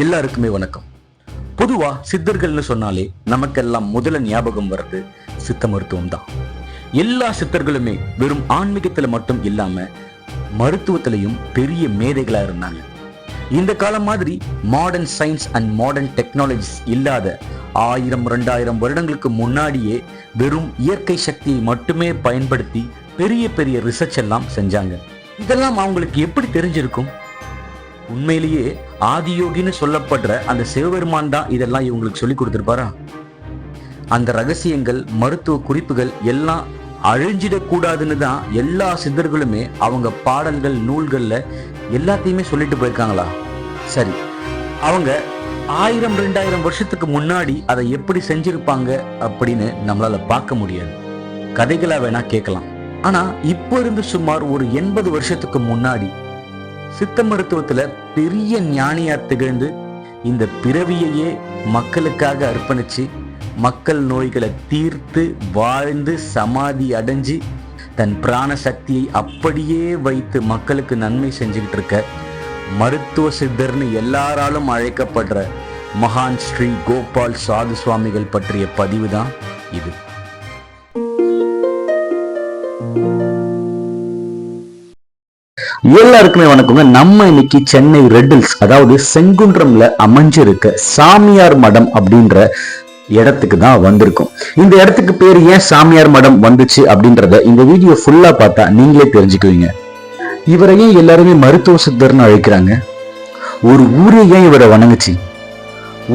எல்லாருக்குமே வணக்கம். பொதுவா சித்தர்கள்னு சொன்னாலே நமக்கெல்லாம் முதல்ல ஞாபகம் வர்றது சித்த மருத்துவம் தான் எல்லா சித்தர்களுமே வெறும் ஆன்மீகத்துல மட்டும் இல்லாம மருத்துவத்திலையும் பெரிய மேதைகளா இருந்தாங்க. இந்த காலம் மாதிரி modern science and modern technologies இல்லாத ஆயிரம் ரெண்டாயிரம் வருடங்களுக்கு முன்னாடியே வெறும் இயற்கை சக்தியை மட்டுமே பயன்படுத்தி பெரிய பெரிய ரிசர்ச் எல்லாம் செஞ்சாங்க. இதெல்லாம் அவங்களுக்கு எப்படி தெரிஞ்சிருக்கும்? உண்மையிலேயே ஆதியோகின்னு சொல்லப்படுற அந்த சிவபெருமான் தான் இதெல்லாம் இவங்களுக்கு சொல்லி கொடுத்துருப்பாரா? அந்த ரகசியங்கள் மருத்துவ குறிப்புகள் எல்லாம் அழிஞ்சிடக்கூடாதுன்னு தான் எல்லா சித்தர்களுமே அவங்க பாடல்கள் நூல்கள்ல எல்லாத்தையுமே சொல்லிட்டு போயிருக்காங்களா? சரி அவங்க ஆயிரம் ரெண்டாயிரம் வருஷத்துக்கு முன்னாடி அதை எப்படி செஞ்சிருப்பாங்க அப்படின்னு நம்மளால பார்க்க முடியாது. கதைகளா வேணா கேட்கலாம். ஆனா இப்போ இருந்து சுமார் ஒரு எண்பது வருஷத்துக்கு முன்னாடி சித்த மருத்துவத்துல பெரிய ஞானியா திகழ்ந்து இந்த பிறவியையே மக்களுக்காக அர்ப்பணிச்சு மக்கள் நோய்களை தீர்த்து வாழ்ந்து சமாதி அடைஞ்சு தன் பிராண சக்தியை அப்படியே வைத்து மக்களுக்கு நன்மை செஞ்சுக்கிட்டு இருக்க மருத்துவ சித்தர்னு எல்லாராலும் அழைக்கப்படுற மகான் ஸ்ரீ கோபால் சாது சுவாமிகள் பற்றிய பதிவு தான் இது. எல்லாருக்குமே வணக்கங்க. நம்ம இன்னைக்கு சென்னை ரெட்டில்ஸ் அதாவது செங்குன்றம்ல அமைஞ்சிருக்க சாமியார் மடம் அப்படின்ற இடத்துக்கு தான் வந்திருக்கும். இந்த இடத்துக்கு பேர் ஏன் சாமியார் மடம் வந்துச்சு அப்படின்றத இந்த வீடியோ ஃபுல்லா பார்த்தா நீங்களே தெரிஞ்சுக்குவீங்க. இவரையும் எல்லாருமே மருத்துவ சித்தர்னு அழைக்கிறாங்க. ஒரு ஊரே ஏன் இவரை வணங்குச்சு?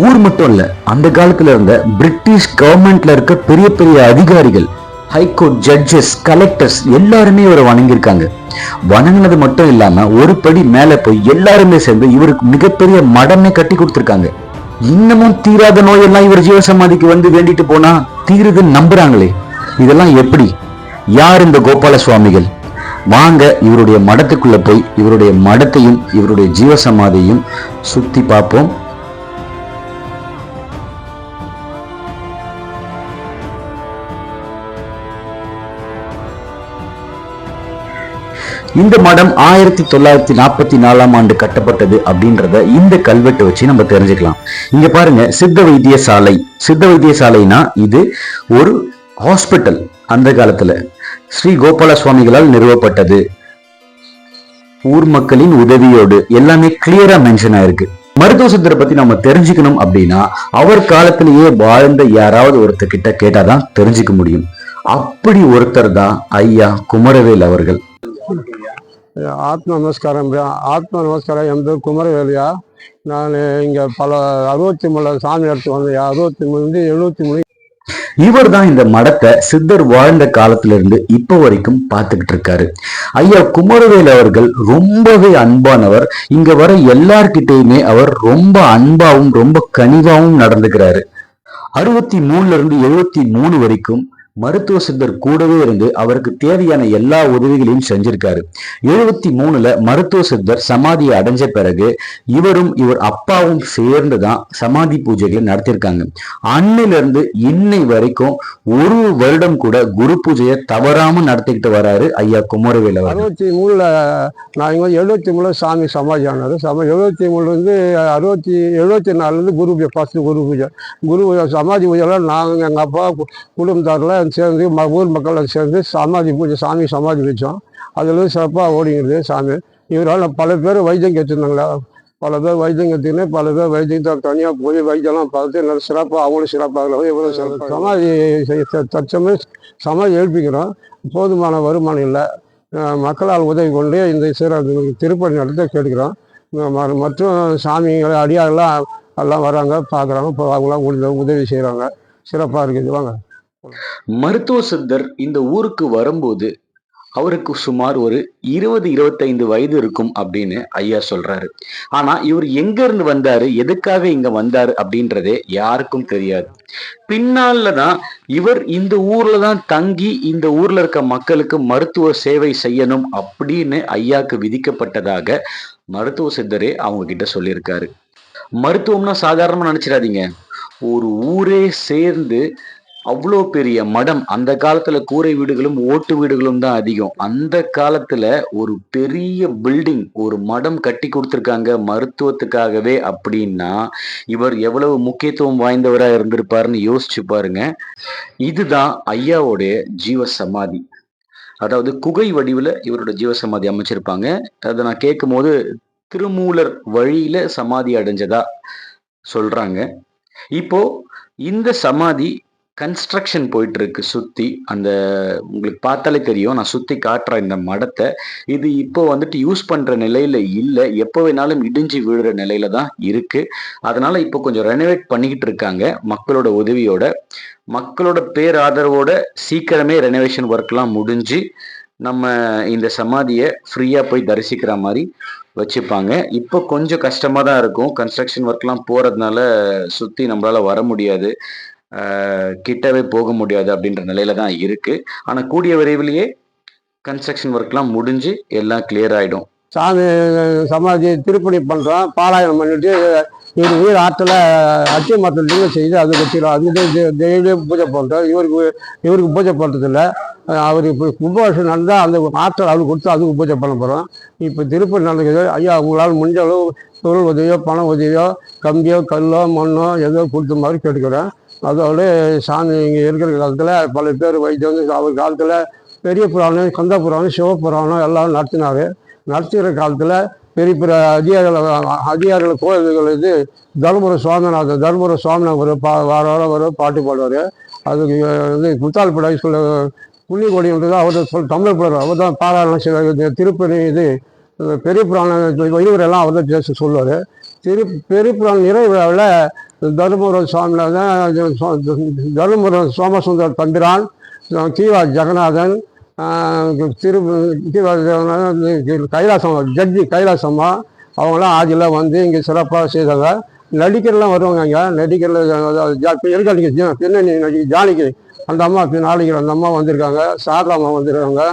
ஊர் மட்டும் இல்ல அந்த காலத்துல இருந்த பிரிட்டிஷ் கவர்மெண்ட்ல இருக்க பெரிய பெரிய அதிகாரிகள் ஹைகோர்ட் ஜட்ஜஸ் கலெக்டர்ஸ் எல்லாருமே இவரை வணங்கியிருக்காங்க. வணங்கினது மட்டும் இல்லாமல் ஒரு படி மேலே போய் எல்லாருமே சேர்ந்து இவருக்கு மிகப்பெரிய மடமே கட்டி கொடுத்துருக்காங்க. இன்னமும் தீராத நோயெல்லாம் இவர் ஜீவசமாதிக்கு வந்து வேண்டிட்டு போனா தீருதுன்னு நம்புறாங்களே. இதெல்லாம் எப்படி? யார் இந்த கோபால சுவாமிகள் வாங்க இவருடைய மடத்துக்குள்ள போய் இவருடைய மடத்தையும் இவருடைய ஜீவசமாதியையும் சுத்தி பார்ப்போம். இந்த மடம் ஆயிரத்தி தொள்ளாயிரத்தி நாற்பத்தி நாலாம் ஆண்டு கட்டப்பட்டது அப்படின்றத இந்த கல்வெட்டு வச்சு நம்ம தெரிஞ்சுக்கலாம். இங்க பாருங்க சித்த வைத்தியசாலை. சித்த வைத்தியசாலைனா இது ஒரு ஹாஸ்பிட்டல் அந்த காலத்துல. ஸ்ரீ கோபால சுவாமிகளால் நிறுவப்பட்டது. ஊர் மக்களின் உதவியோடு எல்லாமே கிளியரா மென்ஷன் ஆயிருக்கு. மருத்துவ சித்தரை பத்தி நம்ம தெரிஞ்சுக்கணும் அப்படின்னா அவர் காலத்திலேயே வாழ்ந்த யாராவது ஒருத்தர் கிட்ட கேட்டாதான் தெரிஞ்சுக்க முடியும். அப்படி ஒருத்தர் தான் ஐயா குமரவேல் அவர்கள். ஆத்ம நமஸ்காரம் ஆத்ம நமஸ்காரம் என் பேர் குமரவேலியா? நான் இங்கே பல அறுபத்தி மூணு சாமி எடுத்து வந்தேன். அறுபத்தி மூணு எழுபத்தி மூணு இவர் தான் இந்த மடத்தை சித்தர் வாழ்ந்த காலத்துல இருந்து இப்ப வரைக்கும் பார்த்துக்கிட்டு இருக்காரு. ஐயா குமரவேல் அவர்கள் ரொம்பவே அன்பானவர். இங்க வர எல்லார்கிட்டயுமே அவர் ரொம்ப அன்பாவும் ரொம்ப கனிவாவும் நடந்துக்கிறாரு. அறுபத்தி மூணுல இருந்து எழுபத்தி மூணு வரைக்கும் மருத்துவ சித்தர் கூடவே இருந்து அவருக்கு தேவையான எல்லா உதவிகளையும் செஞ்சிருக்காரு. எழுபத்தி மூணுல மருத்துவ சித்தர் சமாதியை அடைஞ்ச பிறகு இவரும் இவர் அப்பாவும் சேர்ந்து தான் சமாதி பூஜைகளை நடத்தியிருக்காங்க. அன்னிலிருந்து இன்னை வரைக்கும் ஒரு வருடம் கூட குரு பூஜையை தவறாம நடத்திக்கிட்டு வராரு ஐயா குமரவேல அறுபத்தி மூணுல நான் இங்கே எழுபத்தி மூணுல சாமி சமாதி ஆனாரு சம எழுபத்தி மூணுலேருந்து அறுபத்தி எழுபத்தி நாலுலேருந்து குரு பூஜை குரு பூஜை. குரு பூஜை சமாதி பூஜைலாம் நாங்கள் எங்கள் அப்பா குடும்பத்தாரில் குடும்பத்தாரில் சேர்ந்து ம ஊர் மக்கள் சேர்ந்து சமாதி பூஜை சாமி சமாதி வச்சோம். அதில் சிறப்பாக ஓடிங்கிறது சாமி. இவரால் பல பேர் வைத்தியம் கேட்டிருந்தாங்களா பல பேர் வைத்தியம் கற்றுக்கின்னு பல பேர் வைத்தியத்தை தனியாக போய் வைத்தியம்லாம் பார்த்து நல்ல சிறப்பாக அவங்களும் சிறப்பாக இவ்வளோ சிறப்பாக சமாதி செய்- த- தற்சமயம் சமாதி எழுப்பிக்கிறோம் போதுமான வருமானம் இல்லை. மக்களால் உதவி கொண்டு இந்த சிற திருப்பணி நடத்த கேட்கிறோம் ம- மற்றும் சாமிகள் அடியாரெல்லாம் எல்லாம் வராங்க பார்க்குறாங்க இப்போ அவங்களாம் உதவி செய்கிறாங்க சிறப்பாக இருக்குது. வாங்க. மருத்துவ சித்தர் இந்த ஊருக்கு வரும்போது அவருக்கு சுமார் ஒரு இருபது இருபத்தைந்து வயது இருக்கும் அப்படின்னு ஐயா சொல்றாரு. ஆனா இவர் எங்க இருந்து வந்தாரு? எதுக்காக இங்க வந்தாரு? அப்படின்றதே யாருக்கும் தெரியாது. பின்னால தான் இவர் இந்த ஊர்ல தான் தங்கி இந்த ஊர்ல இருக்க மக்களுக்கு மருத்துவ சேவை செய்யணும் அப்படின்னு ஐயாக்கு விதிக்கப்பட்டதாக மருத்துவ சித்தரே அவங்க கிட்ட சொல்லியிருக்காரு. மருத்துவம்னா சாதாரணமா நினைச்சிடாதீங்க. ஒரு ஊரே சேர்ந்து அவ்வளோ பெரிய மடம். அந்த காலத்துல கூரை வீடுகளும் ஓட்டு வீடுகளும் தான் அதிகம். அந்த காலத்துல ஒரு பெரிய பில்டிங் ஒரு மடம் கட்டி கொடுத்துருக்காங்க மருத்துவத்துக்காகவே அப்படின்னா இவர் எவ்வளவு முக்கியத்துவம் வாய்ந்தவராக இருந்திருப்பாருன்னு யோசிச்சு பாருங்க. இதுதான் ஐயாவோடைய ஜீவ சமாதி அதாவது குகை வடிவில் இவரோட ஜீவ சமாதி அமைச்சிருப்பாங்க. அதை நான் கேட்கும் போது திருமூலர் வழியில சமாதி அடைஞ்சதா சொல்றாங்க. இப்போ இந்த சமாதி கன்ஸ்ட்ரக்ஷன் போயிட்டு இருக்கு சுத்தி. அந்த உங்களுக்கு பார்த்தாலே தெரியும். நான் சுத்தி காட்டுறேன் இந்த மடத்தை. இது இப்போ வந்துட்டு யூஸ் பண்ற நிலையில இல்லை. எப்போ வேணாலும் இடிஞ்சு விழுற நிலையில தான் இருக்கு. அதனால இப்போ கொஞ்சம் ரெனோவேட் பண்ணிக்கிட்டு இருக்காங்க. மக்களோட உதவியோட. மக்களோட பேராதரவோட சீக்கிரமே ரெனோவேஷன் ஒர்க்லாம் முடிஞ்சு நம்ம இந்த சமாதியை ஃப்ரீயாக போய் தரிசிக்கிற மாதிரி வச்சுப்பாங்க. இப்போ கொஞ்சம் கஷ்டமாக தான் இருக்கும். கன்ஸ்ட்ரக்ஷன் ஒர்க்லாம் போகிறதுனால சுற்றி நம்மளால் வர முடியாது. கிட்டவே போக முடியாது அப்படின்ற நிலையில தான் இருக்கு. ஆனால் கூடிய விரைவிலேயே கன்ஸ்ட்ரக்ஷன் ஒர்க்லாம் முடிஞ்சு எல்லாம் கிளியர் ஆகிடும் சாமி சமாதி திருப்பணி பண்ணுறோம் பாராயணம் பண்ணிட்டு இவர் உயிர் ஆற்றில் அச்சய மரத்தில் செய்து அது வச்சிடும் அது டெய்லியும் பூஜை பண்ணுறோம் இவருக்கு இவருக்கு பூஜை பண்ணுறதில்ல அவர் இப்போ கும்பாபிஷேகம் நடந்தால் அந்த ஆற்றல் அவருக்கு கொடுத்து அதுக்கு பூஜை பண்ண போகிறோம் இப்போ திருப்பணி நடக்குது. ஐயா உங்களால் முடிஞ்ச அளவு பொருள் உதவியோ பண உதவியோ கம்பியோ கல்லோ மண்ணோ ஏதோ கொடுத்த மாதிரி கேட்டுக்கிறேன் அதோட சாமி இங்கே இருக்கிற காலத்தில் பல பேர் வைத்தியம் வந்து அவர் காலத்தில் பெரிய புராணம் கந்த புராணம் சிவபுராணம் எல்லாம் நடத்தினார். நடத்துகிற காலத்தில் பெரிய பெரிய அதிகாரிகள் அதிகாரிகள் கோயில்கள் இது தர்மபுர சுவாமிநாதர் தருமபுரம் சுவாமிநாதர் ஒரு பா வார வாரம் வரும் பாட்டு பாடுவார். அதுக்கு வந்து முத்தால் படை சொல்ல புண்ணியகோடின்றது அவர் சொல் தமிழ் புலர் அவர் தான் பாராயணம் சில திருப்பதி இது பெரிய புராணம் இவரெல்லாம் அவர் தான் பேச சொல்லுவார். திரு பெரிய புராணம் நிறைவு விழாவில் தருமபுரம் சுவாமிநாதன் தருமபுரம் சோமசுந்தர் தம்பிரான் கீவா ஜெகநாதன் திரு கீவா ஜெகநாதன் கைலாசம் ஜட்ஜி கைலாசம்மா அவங்களாம் ஆதியில் வந்து இங்கே சிறப்பாக செய்தாங்க. நடிகர்லாம் வருவாங்க இங்கே நடிகரில் இருக்காங்க பின்னணி நடிகை ஜானகி அந்த அம்மா நாளைக்கு அந்த அம்மா வந்திருக்காங்க. சாரதா அம்மா வந்திருக்காங்க.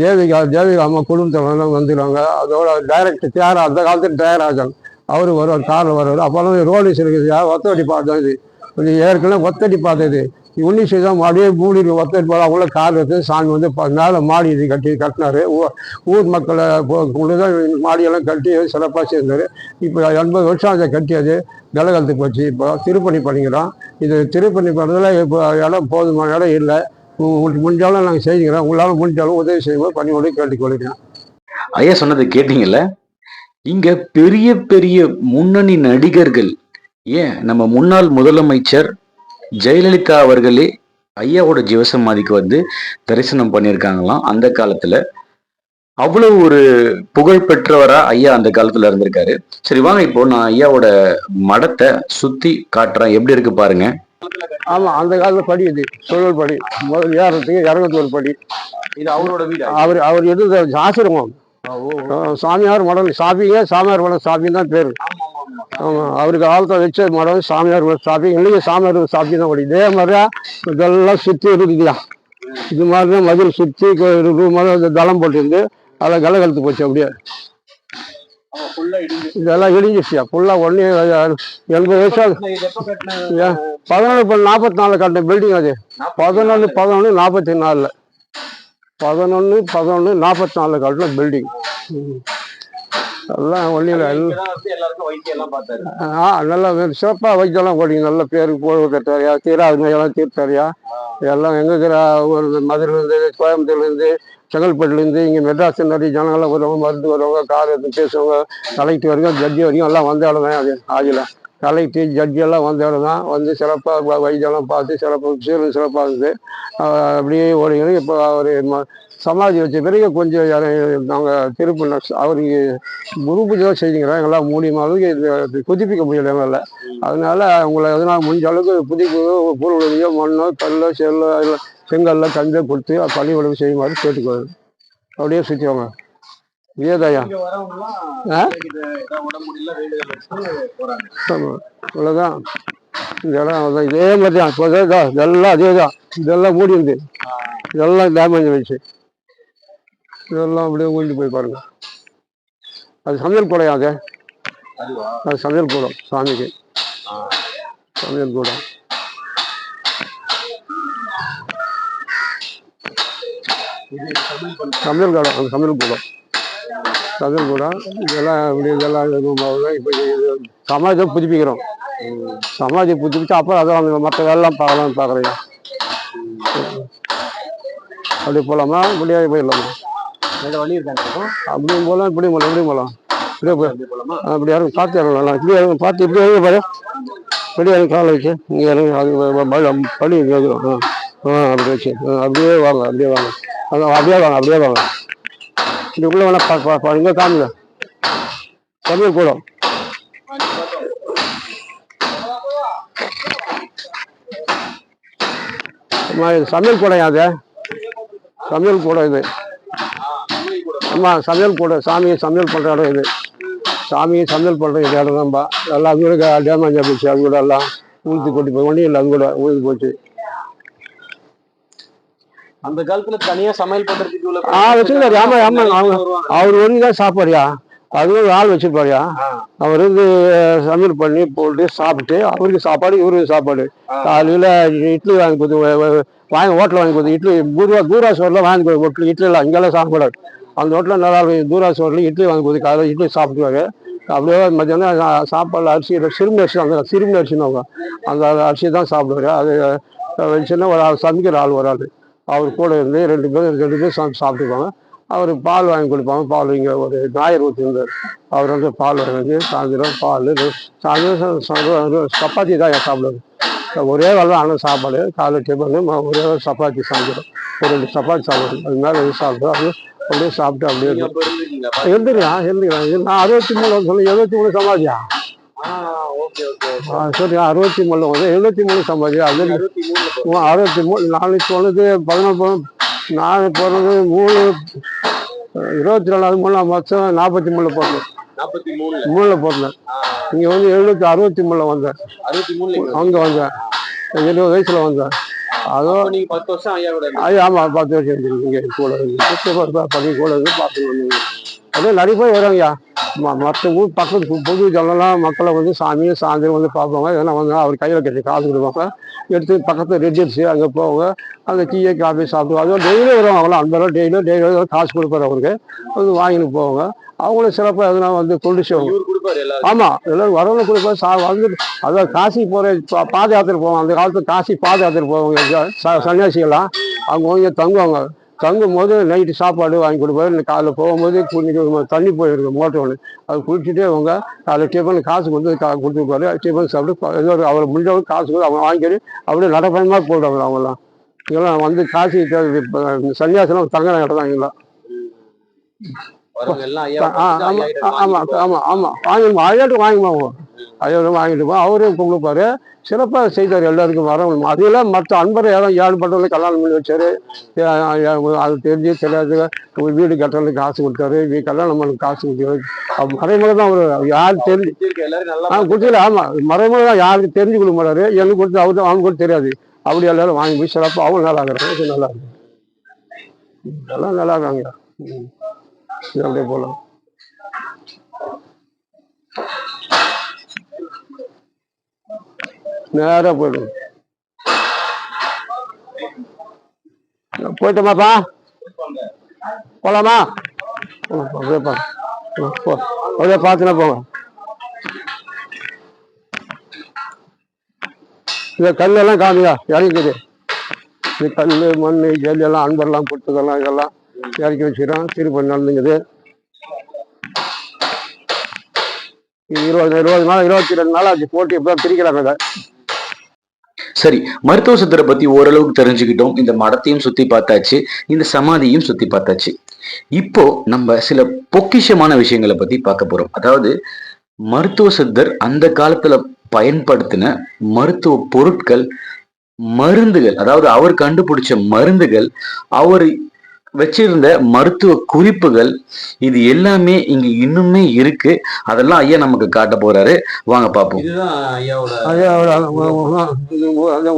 தேவிகா தேவிகா அம்மா குடும்பத்தில் வந்திருக்காங்க. அதோட டைரக்டர் தியாகரா அந்த காலத்தில் தியாகராஜன். அவர் வருவார் காரில் வருவார். அப்போல்லாம் ரோடு இருக்குது. ஒத்தடி பார்த்தது இது. ஏற்கனவே ஒத்தடி பார்த்தது உன்னிச்சு தான் அப்படியே மூடி ஒத்தடி பார்த்தா அவ்வளோ கார் இருக்குது சாமி வந்து ப- மேலே மாடி இது கட்டி கட்டினாரு. ஊ- ஊர் மக்களை கொண்டு தான் மாடியெல்லாம் கட்டி சிறப்பாக சேர்ந்தார் இப்போ எண்பது வருஷம் அதை. கட்டியது நிலகலத்துக்கு வச்சு இப்போ திருப்பணி பண்ணிக்கிறோம் இது திருப்பணி பண்ணுறதுல இப்போ இடம் போதுமான இடம் இல்லை. உங்களுக்கு முடிஞ்சாலும் நாங்கள் செய்கிறோம் உங்களால் முடிஞ்சாலும் உதவி செய்வோம் பணியோடு கேட்டுக்கொள்கிறேன். ஐயா சொன்னது கேட்டீங்கல்ல? இங்க பெரிய பெரிய முன்னணி நடிகர்கள் ஏன்? நம்ம முன்னாள் முதலமைச்சர் ஜெயலலிதா அவர்களே ஐயாவோட ஜீவசமாதிக்கு வந்து தரிசனம் பண்ணியிருக்காங்களாம் அந்த காலத்துல. அவ்வளவு ஒரு புகழ் பெற்றவரா ஐயா அந்த காலத்துல இருந்திருக்காரு. சரி வாங்க இப்போ நான் ஐயாவோட மடத்தை சுத்தி காட்டுறேன். எப்படி இருக்கு பாருங்க. ஆமாம் அந்த காலத்தில் படி இது சுழல் படி. ஏறத்துக்கு ஒரு படி. இது அவரோட வீடு? அவர் அவர் எது ஆசிரமம். சாமியார் மடம் சாப்பிங்க சாமியார் மடம் சாப்பின்னு தான் பேர்? ஆமாம் அவருக்கு காலத்தை வச்ச மடம் சாமியார் மடம் சாப்பி இன்னைக்கு சாமியார் சாப்பி தான் இதே மாதிரியா இதெல்லாம் சுற்றி இருக்குதுயா இது மாதிரி தான் மதில் சுற்றி மாதிரி தளம் போட்டிருந்து அதில் கலகலத்து போச்சு அப்படியே. இதெல்லாம் இடிஞ்சிச்சியா ஃபுல்லாக ஒன்றே எண்பது வருஷம் பதினொன்று நாற்பத்தி நாலு கட்டின பில்டிங் அது. பதினொன்று பதினொன்று நாற்பத்தி நாலில். பதினொன்று பதினொன்று நாற்பத்தி நாலு கட்டின பில்டிங் எல்லாம் ஒன்றும் ஆ நல்லா சிறப்பாக வைத்தியம்லாம் போட்டீங்க. நல்ல பேருக்கு போக கட்டாரியா தீராது எல்லாம் தீர்த்தாரியா எல்லாம் எங்கே இருக்கிற ஒரு மதுரையிலேருந்து கோயம்புத்தூர்லேருந்து செங்கல்பட்டுலேருந்து இங்கே மெட்ராஸ் நிறைய ஜனங்கள்லாம் வருவாங்க மருந்து வருவாங்க கார் எடுத்து பேசுவாங்க கலெக்டர் வரைக்கும் ஜட்ஜி வரைக்கும் எல்லாம் வந்த இடம் தான் அது ஆஜில் கலெக்டர் ஜட்ஜி எல்லாம் வந்த இடம் தான். வந்து சிறப்பாக வைத்தியெல்லாம் பார்த்து சிறப்பாக சீரும் சிறப்பாக இருந்து அப்படியே ஓடிங்க இப்போ அவர் சமாதி வச்ச பிறகு கொஞ்சம் நாங்கள் திருப்பி அவருக்கு குரு பூஜை செஞ்சுக்கிறோம் எங்களால் மூலியமாக அளவுக்கு புதுப்பிக்க முடியல எங்களால். அதனால அவங்களை எதனால் முடிஞ்ச அளவுக்கு புதுப்பு பொருள் மண்ணோ கல்லோ செல்லோ இல்லை கஞ்சோ கொடுத்து பள்ளி உடம்பு செய்யுமாறு கேட்டுக்கோங்க அப்படியே சுற்றிவாங்க ஆமாம் இவ்வளோதான் இடம் அதான் இதே மாதிரி தான் இப்போ இதே- இதெல்லாம் அதே தான் இதெல்லாம் மூடி இருந்து. இதெல்லாம் டேமேஜ் ஆயிடுச்சு. இதெல்லாம் அப்படியே ஊண்டி போய் பாருங்க. அது சமையல் கூடையா அது? அது சமையல் கூடம் சாமிக்கு. சமையல் கூடம். சமையல் கூடம். அந்த சமையல் கூடம். கூடம் இதெல்லாம் இப்படி இதெல்லாம் இப்போ சமாஜத்தை புதுப்பிக்கிறோம். சமாஜை புதுப்பிச்சு அப்புறம் அதை அந்த மற்ற வேலைலாம் பார்க்கலாம் பார்க்குறேன் அப்படி போகலாமா இப்படியே போயிடலாமா? அப்படியும் போகலாம் இப்படியும் போகலாம் இப்படியும் போகலாம். இப்படியே போய் அப்படி யாரும் பார்த்து இறங்கலாம். இப்படி இறங்க பார்த்து இப்படி இறங்க பாரு. இப்படி இறங்க காலை வச்சு இங்கே இறங்க அது படி ஆ ஆ அப்படி வச்சு அப்படியே வாங்க அப்படியே வாங்க. அப்படியே வாங்க அப்படியே வாங்க. இதுக்குள்ளே வேணா பா இங்கே காமிங்க சமையல் கூடம் அம்மா இது சமையல் கூடம் அது சமையல் கூடம் இது. அம்மா சமையல் கூடம் சாமியை சமையல் பண்ணுற இடம் இது. சாமியை சமையல் பண்ணுற இது இடம் தான்ப்பா எல்லாம் அது கூட டேமேஜ் ஆகிடுச்சு அது கூட எல்லாம் ஊற்றி கொட்டி போய் ஒன்றும் இல்லை அது கூட ஊற்றி போச்சு. அந்த காலத்துல தனியா சமையல் பண்றதுக்கு ஆ வச்சுருந்தாரு ஆமா ஆமா அவங்க. அவர் ஒன்று தான் சாப்பாடுயா? அதுவும் ஒரு ஆள் வச்சிருப்பாருயா. அவர் வந்து சமையல் பண்ணி போட்டு சாப்பிட்டு அவருக்கு சாப்பாடு இவருக்கு சாப்பாடு. காலையில் இட்லி வாங்கி கொடுத்து வாங்கி ஹோட்டலில் வாங்கி கொடுத்து இட்லி பூர்வா தூரா சோறில் வாங்கி கொடுத்து இட்லி இல்லை இங்கெல்லாம் சாப்பிடாது அந்த ஹோட்டலில் நல்லா இருக்கும் தூரா சோறில் இட்லி வாங்கி கொடுத்து காலையில் இட்லி சாப்பிடுவாரு அப்படியே மத்தியானம் சாப்பாடு அரிசி சிறுமி அரிசி அந்த சிறுமி அரிசின்னு அவங்க அந்த அரிசி தான் சாப்பிடுவாரு. அது வச்சுன்னா ஒரு ஆள் சமைக்கிற ஆள் ஒரு ஆள். அவர் கூட இருந்து ரெண்டு பேரும் ரெண்டு பேரும் சாப்பிட்டு சாப்பிட்டுப்பாங்க. அவர் பால் வாங்கி கொடுப்பாங்க. பால் இங்கே ஒரு நாயர் ஊற்றிருந்தார் அவர் வந்து பால் வாங்கி சாயந்தரம் பால் சாயந்தரம் சப்பாத்தி தான் சாப்பிடுவார். ஒரே வேலை ஆனால் சாப்பாடு காலை டிஃபனு ஒரே வேளை சப்பாத்தி சாப்பிடுவோம் ஒரு ரெண்டு சப்பாத்தி சாப்பிடுவோம் அது மேலே எதுவும் சாப்பிட்டு அப்படியே அப்படியே சாப்பிட்டு அப்படியே இருந்துக்கலாம் இருந்துக்கலாம். நான் அறுபத்தி மூணு சொல்லி எழுபத்தி மூணு சமாதியா சரி அறுபத்தி மூணு வந்து எழுபத்தி மூணு சமாதி அது அறுபத்தி மூணு நாளைக்கு போனது பதினொன்று நான் பிறந்தது மூணு இருபத்தி ரெண்டாவது மூணு வருஷம் நாற்பத்தி மூணுல பிறந்தேன் நாற்பத்தி மூணுல? மூணில் பிறந்தேன் இங்கே வந்து எழுபத்தி அறுபத்தி மூணில் வந்தேன். அறுபத்தி வந்து. அங்கே வந்தேன். இருபது வயசில் வந்தேன். அதோ அப்ப நீங்க பத்து வருஷம் ஐயா. ஐயா ஆமாம் பத்து வருஷம் இங்கே கூட பள்ளி கூட இருந்து பார்த்து அதே நிறைய பேர் வராங்கய்யா ம மற்ற ஊர் பக்கத்து புது ஜனலாம் மக்களை வந்து சாமியை சாயந்தரம் வந்து பார்ப்பாங்க. ஏன்னா வந்து அவர் கையில் கட்டி காசு கொடுப்பாங்க. எடுத்து பக்கத்தில் ரெடிச்சு அங்கே போவாங்க. அங்கே டீயை காஃபி சாப்பிடுவாங்க. அதுவும் டெய்லி வருவாங்க அவங்களாம் அன்பரெல்லாம் டெய்லியும் டெய்லி காசு கொடுப்பாரு அவருக்கு. வந்து வாங்கிட்டு போவாங்க. அவங்களும் சிறப்பாக எதுனா வந்து கொண்டு செய்வாங்க கொடுப்பாரு எல்லாரும். வரவங்க கொடுப்பாரு. சா வந்து அதாவது காசி போற பா- பாத யாத்திரை போவாங்க. அந்த காலத்துல காசி பாத யாத்திரை போவாங்க. சன்னியாசிகள்லாம். அவங்க வந்து தங்குவாங்க. தங்கும் போது நைட்டு சாப்பாடு வாங்கி கொடுப்பாரு. காலைல போகும்போது குளிக்க தண்ணி போயிருக்கு மோட்டர் ஒன்று அது குளிச்சுட்டே அவங்க காலைல டிஃபன் காசு கொடுத்து கா கொடுத்துருப்பாரு. டிஃபன் சாப்பிட்டு ஏதோ அவர் முடிஞ்சவங்க காசு கொடுத்து அவங்க வாங்கிட்டு அப்படியே நடப்பயமாக போடுவாங்க அவங்கெல்லாம். இதெல்லாம் வந்து காசி தே- இப்ப சன்னியாசிலாம் தங்குற இடம் தான் இங்கெல்லாம். வரவங்க எல்லாம் அதை வாங்கிட்டு போவோம் அவரும் கொடுப்பாரு சிறப்பாக செய்தார் எல்லாருக்கும் வரவங்களும் அதெல்லாம் மற்ற அன்பரை யாரும் ஏழு பட்டவங்களுக்கு கல்யாணம் பண்ணி வச்சாரு. அது தெரிஞ்சு தெரியாது வீடு கட்டுறதுக்கு காசு கொடுத்தாரு. வீ கல்யாணம் பண்ண காசு கொடுத்தாரு. மறைமுறை தான் அவர் யார் தெரிஞ்சு ஆ கொடுத்துல ஆமா. மறைமுறை தான் யாருக்கு தெரிஞ்சு கொடுக்க மாட்டாரு. எனக்கு கொடுத்து அவரு அவங்க கூட தெரியாது. அப்படி எல்லாரும் வாங்கி போய் சிறப்பாக அவங்க நல்லா இருக்கிறாங்க நல்லா இருக்கு நல்லா நல்லா இருக்காங்க. ம். அப்படியே போகலாம் நேரா போயிடும் போயிட்டோமாப்பா? போலாமா? ம், அப்படியே பா. அப்படியே பார்த்துனா போங்க. இந்த கல்லெல்லாம் காமியா இறங்கிக்குது இந்த கல் மண் ஜல்லி எல்லாம் அன்பரெல்லாம் போட்டதெல்லாம் இதெல்லாம் இறக்கி வச்சுக்கிறோம். திருப்பி நடந்துங்குது இருபது இருபது நாள் இருபத்தி ரெண்டு நாள் ஆச்சு. போட்டு இப்போ பிரிக்கிறாங்க இதை சரி மருத்துவ சித்தரை பத்தி ஓரளவுக்கு தெரிஞ்சுக்கிட்டோம். இந்த மடத்தையும் சுத்தி பார்த்தாச்சு இந்த சமாதியும் சுத்தி பார்த்தாச்சு. இப்போ நம்ம சில பொக்கிஷமான விஷயங்களை பத்தி பார்க்க போறோம். அதாவது மருத்துவ சித்தர் அந்த காலத்துல பயன்படுத்தின மருத்துவ பொருட்கள் மருந்துகள் அதாவது அவர் கண்டுபிடிச்ச மருந்துகள் அவர் வச்சிருந்த மருத்துவ குறிப்புகள் இது எல்லாமே இங்க இன்னுமே இருக்கு. அதெல்லாம் ஐயா நமக்கு காட்ட போறாரு. வாங்க பார்ப்போம் இதுதான் ஐயாவோட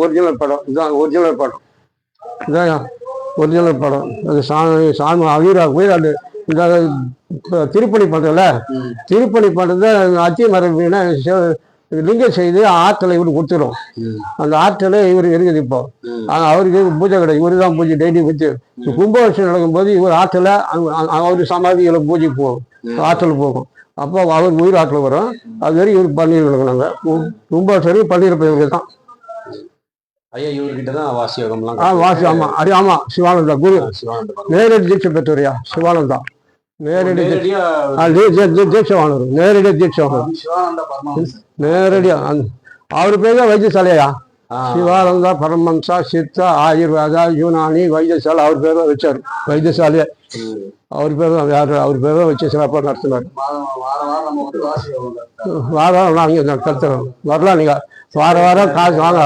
ஒரிஜினல் படம். இதுதான் ஒரிஜினல் படம். இதான் ஒரிஜினல் படம். அது சாமி சாமி அவீரா போய் அது இந்த இப்ப திருப்பணி பண்றதுல. திருப்பணி பண்றத அத்தி மரபினா லிங்கம் செய்து ஆற்றலை இவரு கொடுத்துரும். அந்த ஆற்றலே இவர் இருக்குது இப்போ ம். ஆனா அவருக்கு பூஜை கிடையாது. இவரு தான் பூஜை டெய்லி வச்சு. கும்பாபிஷேகம் நடக்கும்போது இவர் ஆற்றல அவர் சமாதிகளை பூஜை போகும். ஆற்றல் போகும். அப்போ அவர் உயிர் ஆற்றல் வரும். அது வரைக்கும் இவர் பன்னீர் விளக்குனாங்க கும்பாபிஷேகம் பன்னீர் இவருக்கு தான். ஐயா இவர்கிட்ட தான் வாசி யோகம்லாம் ஆ வாசி ஆமா. அடி ஆமா. சிவானந்தா குரு. நேரடி தீட்சை பெற்றவரியா சிவானந்தா. நேரடியா தீட்சை வாங்கினார் நேரடியாக தீட்சை பரமஹம்சர். நேரடியா அவர் பேர் தான் வைத்தியசாலையா. சிவானந்தா பரமம்சா சித்தா ஆயுர்வேதா யூனானி வைத்தியசாலை அவர் பேர் தான் வச்சார். வைத்தியசாலையை. அவர் பேர் தான் யார் அவர் பேர் தான் வச்சு சிறப்பாக நடத்தினார். மாதம் வாரம் நாங்கள் கற்றுறோம் வரலாம் நீங்கள் வார வாரம் காசு வாங்க.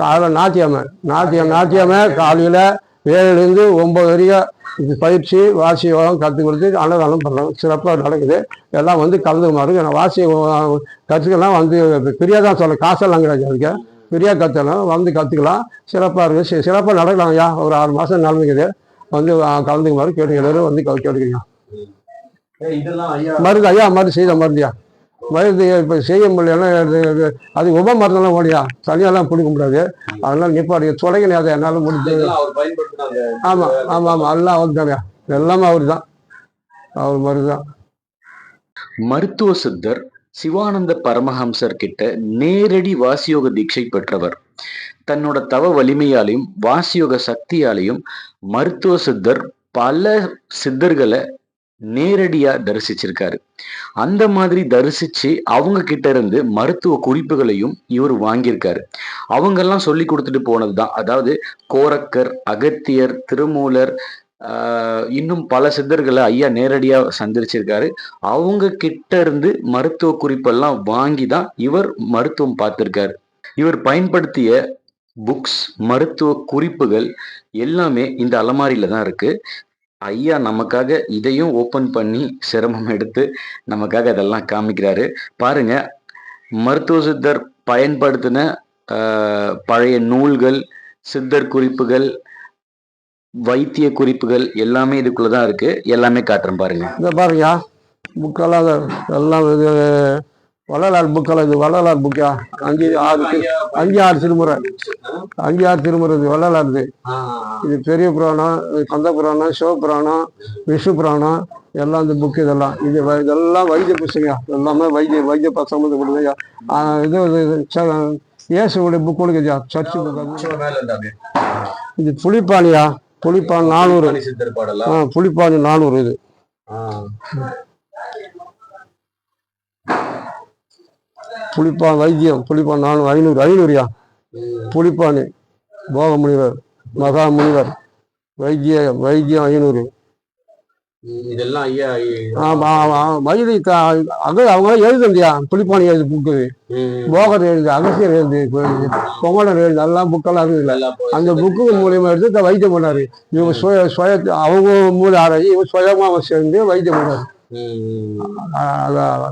காலையில் ஞாத்தியம்மை ஞாத்தியம் ஞாத்தியம்மை காலையில் ஏழுலேருந்து ஒம்பது வரைக்கும் இது பயிற்சி வாசி யோகம் கற்றுக் கொடுத்து அன்னதானம் பண்ணுறோம் சிறப்பாக நடக்குது. எல்லாம் வந்து கலந்துக்குமாறு நான் வாசி யோகம் கற்றுக்கலாம் வந்து ஃப்ரீயாக தான் சொல்ல காசெல்லாம் கிடையாது அதுக்கு ஃப்ரீயாக கற்றுக்கலாம் வந்து கற்றுக்கலாம் சிறப்பாக இருக்குது சிறப்பாக நடக்கலாம் ஐயா. ஒரு ஆறு மாதம் நடந்துக்குது. வந்து கலந்துக்குமாறு கேட்டுக்கிறாரு வந்து கே- கேட்டுக்கிறீங்க ஏய், இதெல்லாம் ஐயா மருந்து ஐயா மருந்து செய்த மருந்தியா மருந்து இப்போ செய்ய முடியலன்னா அது உப மருந்தெல்லாம் ஓடியா? தனியாலாம் பிடிக்க முடியாது. அதெல்லாம் நிப்பாடி. தொடங்கினே அதை என்னால் முடிஞ்சது. இதெல்லாம் அவர் பயன்படுத்தின அந்த ஆமா ஆமா ஆமா. எல்லாம் அவர் தானே. எல்லாமே அவர் தான் அவர் மாதிரி தான் மருத்துவ சித்தர் சிவானந்த பரமஹம்சர் கிட்ட நேரடி வாசியோக தீட்சை பெற்றவர். தன்னோட தவ வலிமையாலையும் வாசியோக சக்தியாலையும் மருத்துவ சித்தர் பல சித்தர்களை நேரடியா தரிசிச்சிருக்காரு. அந்த மாதிரி தரிசிச்சு அவங்க கிட்ட இருந்து மருத்துவ குறிப்புகளையும் இவர் வாங்கியிருக்காரு. அவங்கெல்லாம் சொல்லி கொடுத்துட்டு போனதுதான். அதாவது கோரக்கர் அகத்தியர் திருமூலர் இன்னும் பல சித்தர்களை ஐயா நேரடியாக சந்திச்சிருக்காரு. அவங்க கிட்ட இருந்து மருத்துவ குறிப்பெல்லாம் வாங்கி தான் இவர் மருத்துவம் பார்த்திருக்காரு. இவர் பயன்படுத்திய புக்ஸ் மருத்துவ குறிப்புகள் எல்லாமே இந்த அலமாரியில தான் இருக்கு. ஐயா நமக்காக இதையும் ஓப்பன் பண்ணி சிரமம் எடுத்து நமக்காக இதெல்லாம் காமிக்கிறாரு. பாருங்க மருத்துவ சித்தர் பயன்படுத்தின பழைய நூல்கள் சித்தர் குறிப்புகள் வைத்திய குறிப்புகள் எல்லாமே இதுக்குள்ளதான் இருக்கு. எல்லாமே காட்டுறேன் பாருங்க. இந்த பாருங்க புக்கெல்லாம் எல்லாம் வள்ளலார் புக்கெல்லாம் இது வள்ளலார் புக்கா அஞ்சு ஆறு அஞ்சு ஆறு திருமுறை. அஞ்சு ஆறு திருமுறை இது வள்ளலார் இது பெரிய புராணம் இது கந்த புராணம் சிவபுராணம் விஷ்ணு புராணம் எல்லாம் இந்த புக்கு இதெல்லாம். இது இதெல்லாம் வைத்திய புஸ்தகம் எல்லாமே வைத்திய வைத்திய ஆ, இது இயேசுடைய புக் கொடுக்குதுயா சர்ச்சு புக். இது புலிப்பானியா புலிப்பான் நானூறு. ஆ புலிப்பானி நானூறு இது. ஆ. புலிப்பான் வைத்தியம் புலிப்பான் நானூறு ஐநூறு ஐநூறுயா? ம். புலிப்பானி போக முனிவர் மகா முனிவர் வைத்திய வைத்தியம் ஐநூறு. இதெல்லாம் ஐயா ஐ- ஆமா ஆமா வைத்திய த- அக அவங்க எழுதுந்தியா புலிப்பானி எழுது புக்கு. போகர் எழுது அகசியர் எழுது பொங்கலர் எழுது. எல்லாம் புக்கெல்லாம் அந்த புக்கு மூலியமா எடுத்து வைத்தியம் பண்ணாரு. இவங்க சுய சுய அவங்க மூல ஆராய்ச்சி இவங்க சுயமா சேர்ந்து வைத்தியம் பண்ணாரு.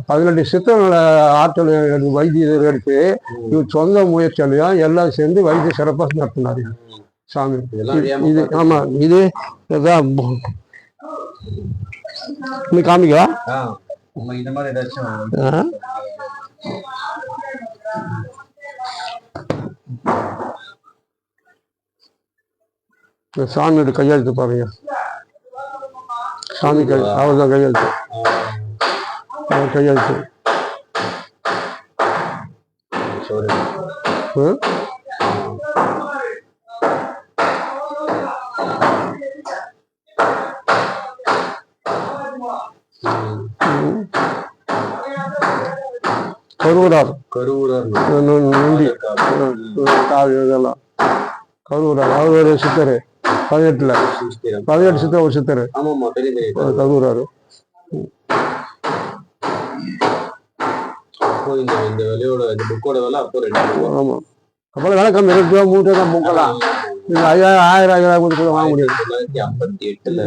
பதினெட்டு சித்தங்களை ஆற்றல் எடுத்து வைத்தியர் எடுத்து இவர் சொந்த முயற்சியிலையும் எல்லாம் சேர்ந்து வைத்திய சிறப்பாக நடத்தினாரு. சாமி. இது- ஆமா இது நீ காமிக்கவா சாமியோட கையெழுத்து பாருங்க. சாமி கை அவர் தான் கையெழுத்து அவர் கையெழுத்து sorry. ம்? ம். கருவூரார் கரூரர் நு- நுண்டி ம், பதினெட்டுல. பதினெட்டு சித்தர் ஒரு சித்தர். அப்போ இந்த விலையோட இந்த புக்கோட விலை அப்போ ரெண்டு ரூபா. ஆமா. அப்புறம் விலை கம்மி ரெண்டு ரூபா மூணு ரூபா புக்கெல்லாம் ஐயாயிரம் ஆயிரம் ஆயிரம் கொடுத்து கூட வாங்க முடியாது. தொள்ளாயிரத்தி ஐம்பத்தி எட்டுல.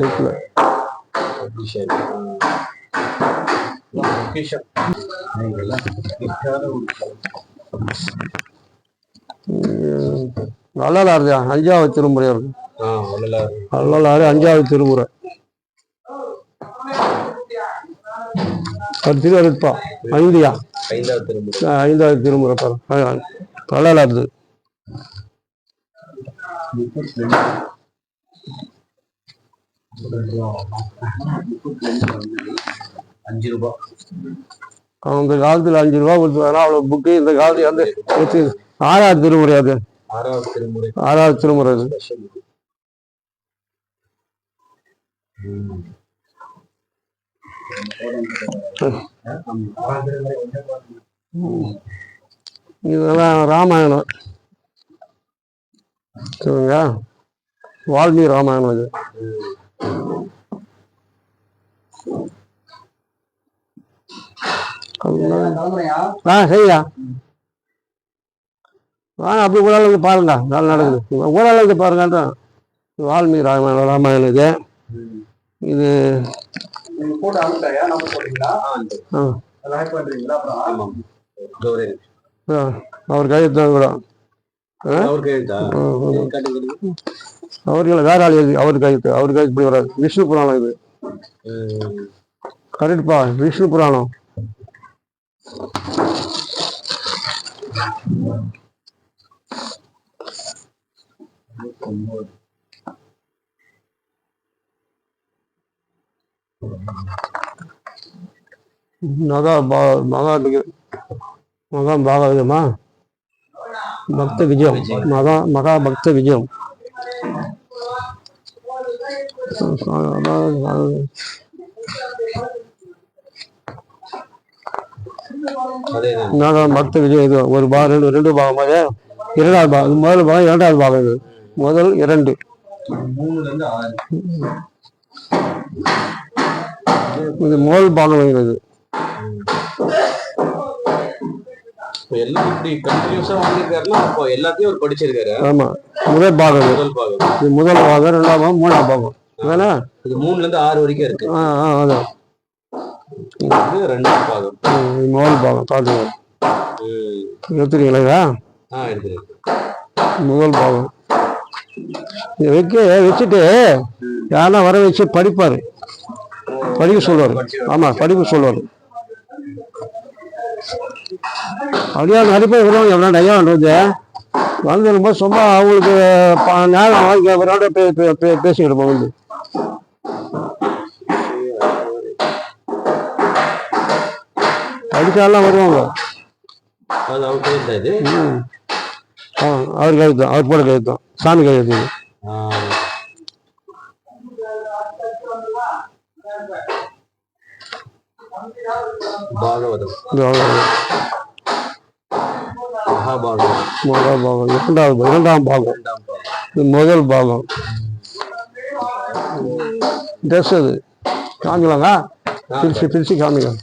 வள்ளலார் தான் அஞ்சாவது திருமுறை இருக்கு ஆ, வள்ளலார். வள்ளலாறு அஞ்சாவது திருமுறை. திருவருட்பா ஐந்தியா ஐந்தாவது திருமுறை. ரெண்டு அஞ்சு ரூபாய் அந்த காலத்தில் அஞ்சு ரூபா கொடுத்துருவாங்க அவ்வளோ புக்கு இந்த காலத்துல வந்து ஆறாவது திருமுறை அது. ஆறாவது திருமுறை. ஆறாவது திருமுறை அது. இதெல்லாம் ராமாயணம். சரிங்க வால்மீகி ராமாயணம் இது. ஆ சரியா. ஆ அப்படி ஊழல் வந்து பாருங்க. நல்லா நடக்குது. ஊழல் வந்து பாருங்க வால்மீகி ராமாயணம் ராமாயணம் இது. இது போட்டு அனுப்பிட்டாயா நம்ம பண்றீங்களா? அப்புறம்? அவர் கையெழுத்து கூட. ஆ. காட்டுங்க அவர்கள் வேற ஆள் எழுதி அவர் கையெழுத்து அவர் கையெழுத்து இப்படி வராது. விஷ்ணு புராணம் இது. கரெக்ட்பா விஷ்ணு புராணம். மகா பா மகா விஜயம் மகா பாகவதமா பக்த விஜயம். மகா மகா பக்த விஜயம். பக்த விஜயம் ஒரு பாகம் ரெண்டு ரெண்டு பாகமாக இரண்டாவது பாகம். முதல் பாகம் இரண்டாவது பாகம் முதல் இரண்டு. மூணுல இருந்து ஆறு இது முதல் பாகம் இது எல்லாம் இப்படி கண்டினியூஸா வாங்கியிருக்காருன்னா அப்போ எல்லாத்தையும் அவர் படிச்சிருக்காரு. ஆமா முதல் பாகம் முதல் பாகம். இது முதல் பாகம் ரெண்டாம் பாகம் மூணாம் பாகம். வேணா இது மூணுல இருந்து ஆறு வரைக்கும் இருக்கு. ஆ ஆ அதான். இது ரெண்டாம் பாகம். முதல் பாகம் இதா? ஆ எடுத்துருக்கு முதல் பாகம். வைக்க வச்சுட்டு யாரெல்லாம் வர வச்சு படிப்பாரு. படிக்க சொல்லுவார். ஆமா படிக்க சொல்லுவார். அப்படியே நிறைய பேர் வருவாங்க எவ்வளோ நிறையா வந்து வந்து ரொம்ப சும்மா அவங்களுக்கு நேரம் வாங்கி அவரோட பே பேசிக்கிட்டு வந்து. படிச்சாலாம் வருவாங்க. அது. ஆ அவர் கையெழுத்து அவர் போட கையெழுத்து சாமி கையெழுத்து இது. ஆ. பாகவதம். இது அவ்வளவுதான். மகாபாகவதம். முதல் பாகம் இரண்டாவது இரண்டாம் பாகம். முதல் பாகம். ட்ரெஸ் அது. காமிக்கலாங்க? பிரிச்சு பிரிச்சு காமிக்கலாம்.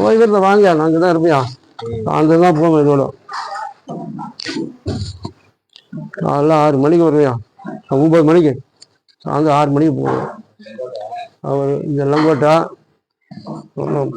ஓய்வில் வாங்க நாங்கள் தான் இருப்பியா அந்த தான் போவோம் இதோட. காலைல ஆறு மணிக்கு வருவியா? ஒன்பது மணிக்கு. சாயந்தரம் ஆறு மணிக்கு போவோம் அவர் இந்த லங்கோட்டா ஒன்றும்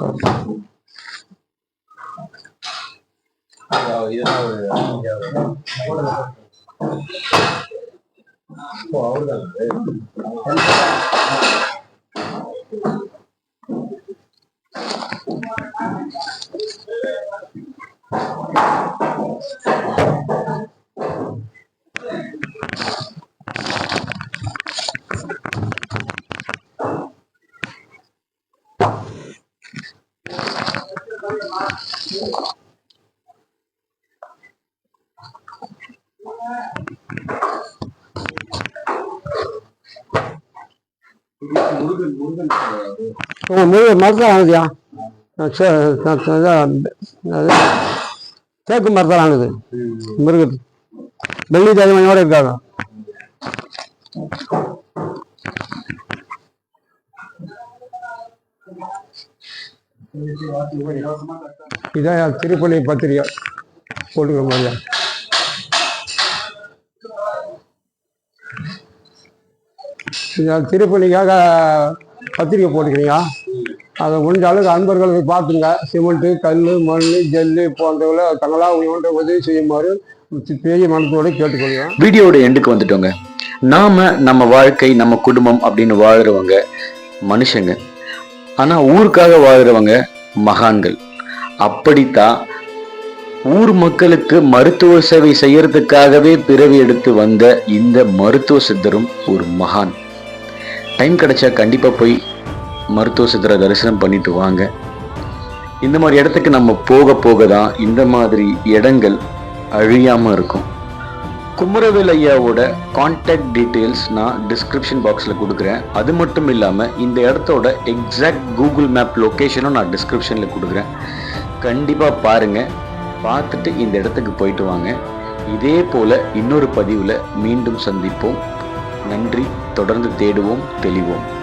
모르겠 모르겠는데. மரத்தில் ஆனதுயா தேக்கு மரத்தில் ஆனது முருகன். வெள்ளி தலைமையோட இருக்காங்க இலவசமா கட்டணும் இதான் திருப்பணி பத்திரிகை. போட்டுக்கிற மாதிரியா இதான் பத்திரிக்கை போட்டுக்கிறீங்க? அதை முடிஞ்ச அளவுக்கு அன்பர்களுக்கு பார்த்துங்க. சிமெண்ட்டு கல் மண் ஜல்லு போன்றவங்களை தங்களாக உங்களோட உதவி செய்யுமாறு பெரிய மனத்தோடு கேட்டுக்கொள்கிறோம் வீடியோட எண்டுக்கு வந்துட்டோங்க. நாம நம்ம வாழ்க்கை நம்ம குடும்பம் அப்படின்னு வாழ்கிறவங்க மனுஷங்க. ஆனா ஊருக்காக வாழ்றவங்க மகான்கள். அப்படித்தான் ஊர் மக்களுக்கு மருத்துவ சேவை செய்யறதுக்காகவே பிறவி எடுத்து வந்த இந்த மருத்துவ சித்தரும் ஒரு மகான். டைம் கிடைச்சா கண்டிப்பாக போய் மருத்துவ சித்தரை தரிசனம் பண்ணிட்டு வாங்க. இந்த மாதிரி இடத்துக்கு நம்ம போக போக தான் இந்த மாதிரி இடங்கள் அழியாமல் இருக்கும். குமரவேல் ஐயாவோட கான்டாக்ட் டீட்டெயில்ஸ் நான் டிஸ்கிரிப்ஷன் பாக்ஸில் கொடுக்குறேன். அது மட்டும் இல்லாமல் இந்த இடத்தோட எக்ஸாக்ட் கூகுள் மேப் லொக்கேஷனும் நான் டிஸ்கிரிப்ஷனில் கொடுக்குறேன். கண்டிப்பாக பாருங்கள் பார்த்துட்டு இந்த இடத்துக்கு போயிட்டு வாங்க. இதே போல் இன்னொரு பதிவில் மீண்டும் சந்திப்போம். நன்றி. தொடர்ந்து தேடுவோம் தெளிவோம்.